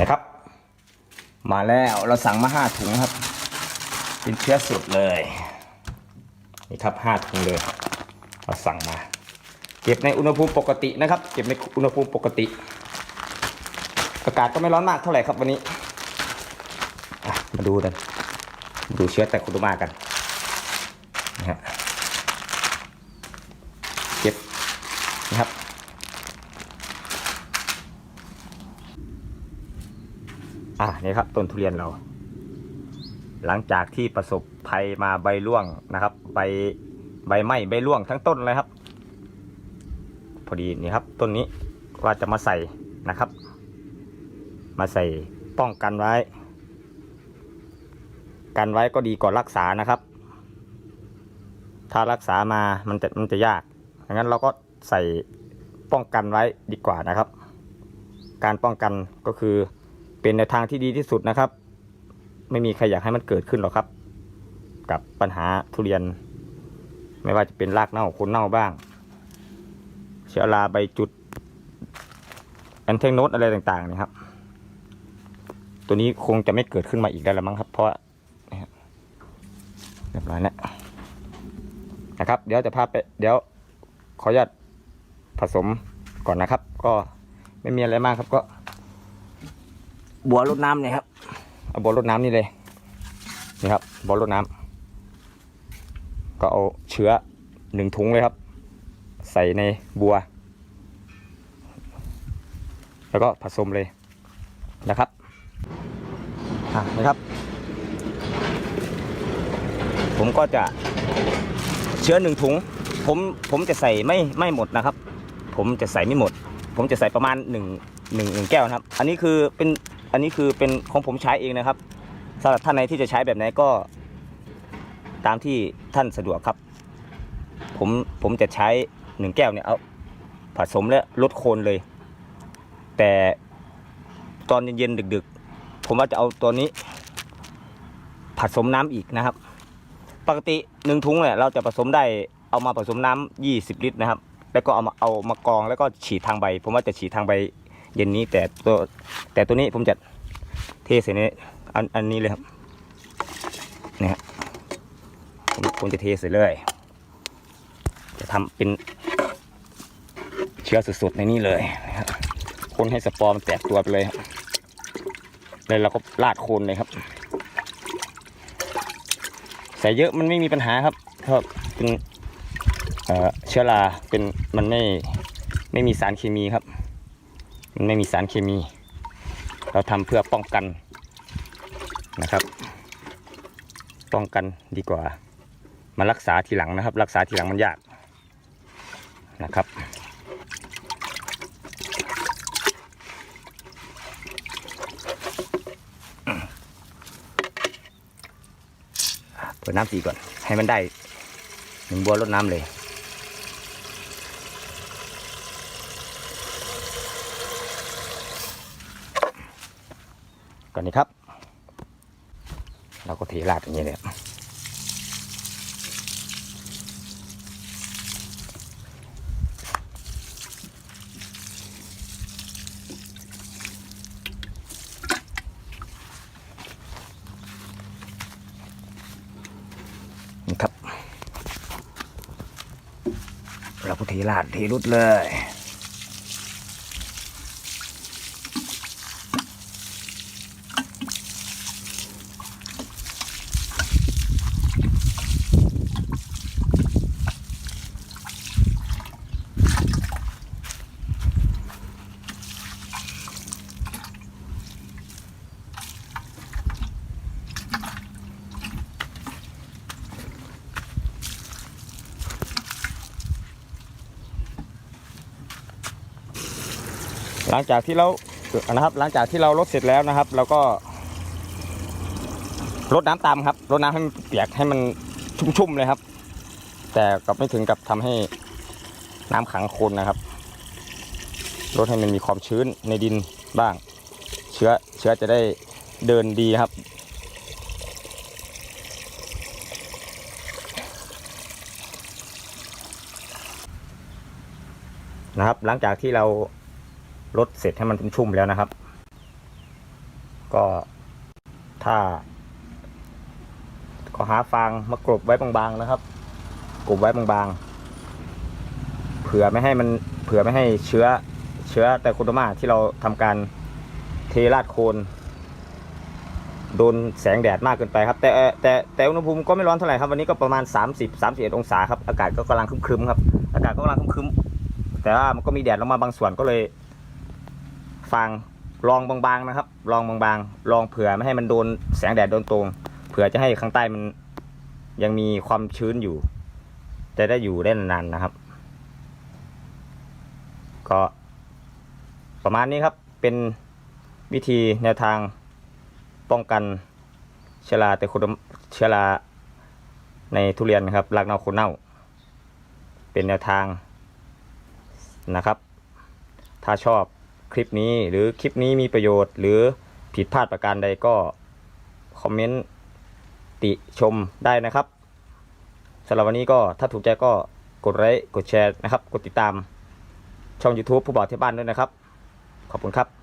นะครับ มาแล้วเราสั่งมาห้าถุงครับ เป็นเชื้อสุดเลยนี่ครับห้าถุงเลยเราสั่งมา เก็บในอุณหภูมิปกตินะครับ เก็บในอุณหภูมิปกติ อากาศก็ไม่ร้อนมากเท่าไหร่ครับวันนี้มาดูกันดูเชื้อแต่คุรุมากันนะฮะเก็บนะครับ อะนี่ครับต้นทุเรียนเรา หลังจากที่ประสบภัยมาใบร่วงนะครับใบใบไหม้ใบร่วงทั้งต้นเลยครับ พอดีนี่ครับต้นนี้ว่าจะมาใส่นะครับ มาใส่ป้องกันไว้ กันไว้ก็ดีกว่ารักษานะครับ ถ้ารักษามามันจะมันจะยากดังนั้นเราก็ใส่ป้องกันไว้ดีกว่านะครับ การป้องกันก็คือ เป็นในทางที่ดีที่สุดนะครับ ไม่มีใครอยากให้มันเกิดขึ้นหรอกครับ กับปัญหาทุเรียน ไม่ว่าจะเป็นรากเน่าคนเน่าบ้าง เชื้อราใบจุดแอนเทงโนตอะไรต่างๆนี่ครับ ตัวนี้คงจะไม่เกิดขึ้นมาอีกได้แล้วมั้งครับ เพราะเรียบร้อยแล้วนะครับ เดี๋ยวจะพาไป เดี๋ยวขออนุญาตผสมก่อนนะครับ ก็ไม่มีอะไรมากครับก็ บัวรดน้ำเนี่ยครับเอาบัวรดน้ำนี่เลยนี่ครับบัวรดน้ำก็เอาเชื้อหนึ่งถุงเลยครับ ใส่ในบัว แล้วก็ผสมเลยนะครับอะนะครับ ผมก็จะเชื้อหนึ่งถุง ผมผมจะใส่ไม่ไม่หมดนะครับ ผมจะใส่ไม่หมด ผมจะใส่ประมาณหนึ่งหนึ่งหนึ่งแก้วนะครับ อันนี้คือเป็น อันนี้คือเป็นของผมใช้เองนะครับสำหรับท่านไหนที่จะใช้แบบไหนก็ ตามที่ท่านสะดวกครับ ผมผมจะใช้หนึ่งแก้วเนี่ยเอาผสมและลดโคนเลย แต่ตอนเย็นๆดึก ๆ ผมว่าจะเอาตัวนี้ ผสมน้ำอีกนะครับ ปกติหนึ่งถุงเนี่ยเราจะผสมได้เอามาผสมน้ำยี่สิบลิตรนะครับ แล้วก็เอามาเอามากองแล้วก็ฉีดทางใบ ผมว่าจะฉีดทางใบ เย็นนี้แต่ตัวแต่ตัวนี้ผมจะเทใส่ในอันอันนี้เลยครับนี่ครับผมผมจะเทใส่เลย จะทำเป็นเชื้อสุดๆในนี้เลยนะครับคนให้สปอร์มแตกตัวไปเลยครับเลยเราก็ลาดโคนเลยครับใส่เยอะมันไม่มีปัญหาครับเพราะเป็นเชื้อราเป็นมันไม่ไม่มีสารเคมีครับ มันไม่มีสารเคมี เราทำเพื่อป้องกันนะครับ ป้องกันดีกว่า มารักษาทีหลังนะครับ รักษาทีหลังมันยากนะครับเปิดน้ำสีก่อน ให้มันได้หนึ่งบัวรดน้ำเลย ก่อนนี้ครับ เราก็เทราดอย่างนี้เลยนี่ครับ เราก็เทราดเทรุดเลย หลังจากที่เรานะครับหลังจากที่เราลดเสร็จแล้วนะครับเราก็ลดน้ำตามครับลดน้ำให้มันเปียกให้มันชุ่มๆเลยครับ แต่กับไม่ถึงกับทำให้น้ำขังโคลนนะครับลดให้มันมีความชื้นในดินบ้าง เชื้อเชื้อจะได้เดินดีครับนะครับ หลังจากที่เรา ลดเสร็จให้มันชุ่มๆแล้วนะครับ ก็ถ้า ก็หาฟางมากรบไว้บางๆนะครับกรบไว้บางๆ เผื่อไม่ให้มันเผื่อไม่ให้เชื้อเชื้อแต่โคโดมาที่เราทำการเทราดโคนโดนแสงแดดมากเกินไปครับ แต่แต่แต่อุณหภูมิก็ไม่ร้อนเท่าไหร่ครับวันนี้ก็ประมาณ 30 31 องศาครับอากาศก็กำลังครึมๆครับอากาศก็กำลังครึมๆแต่ว่ามันก็มีแดดลงมาบางส่วนก็เลย ฟางรองบางๆนะครับ รองบางๆรองเผื่อไม่ให้มันโดนแสงแดดโดนตรงเผื่อจะให้ข้างใต้มันยังมีความชื้นอยู่ จะได้อยู่ได้นานๆนะครับ ก็ประมาณนี้ครับเป็นวิธีแนวทางป้องกันเชื้อราแต่คโดมเชื้อราในทุเรียนนะครับรากเน่าโคนเน่า เป็นแนวทางนะครับ ถ้าชอบ คลิปนี้ หรือคลิปนี้มีประโยชน์ หรือผิดพลาดประการใดก็คอมเมนต์ติชมได้นะครับสำหรับวันนี้ก็ถ้าถูกใจก็กดไลค์กดแชร์นะครับ กดติดตามช่อง YouTube ผู้บอกที่บ้านด้วยนะครับ ขอบคุณครับ